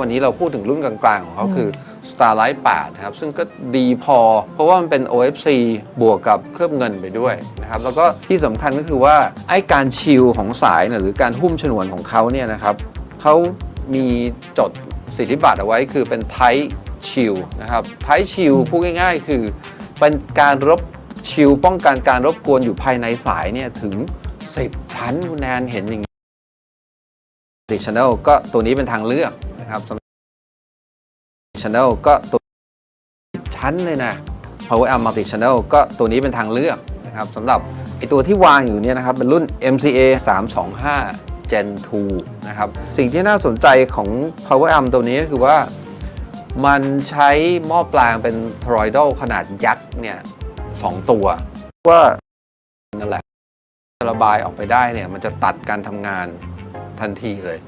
วันนี้เราพูดถึงรุ่นกลางๆ ของเขาคือ Starlight 8นะครับ ซึ่งก็ดีพอ เพราะว่ามันเป็น OFC บวกกับเคลือบเงินไปด้วยนะครับ แล้วก็ที่สำคัญก็คือว่า ไอ้การชิลของสายเนี่ยหรือการหุ้มฉนวนของเขาเนี่ยนะครับเขามีจดสิทธิบัตรเอาไว้คือเป็น Tight Chill นะครับ Tight Chill พูดง่ายๆ คือเป็นการรบชิลป้องกันการรบกวนอยู่ภายในสายเนี่ยถึง 10 ชั้นคุณแนนเห็นอย่างนี้ Multi Channel ก็ตัวนี้เป็นทางเลือก นะครับสำหรับ Channel ก็ตัวชั้นเลยนะ Power Amp Multi Channel ก็ตัวนี้เป็นทางเลือกนะครับสำหรับไอตัวที่วางอยู่เนี่ยนะครับ เป็นรุ่น MCA 325 Gen 2นะครับ สิ่งที่น่าสนใจของ Power Amp ตัวนี้ก็คือว่ามันใช้หม้อปลางเป็น toroidal ขนาดยักษ์เนี่ยสองตัว ว่านั่นแหละระบายออกไปได้เนี่ย มันจะตัดการทำงานทันทีเลย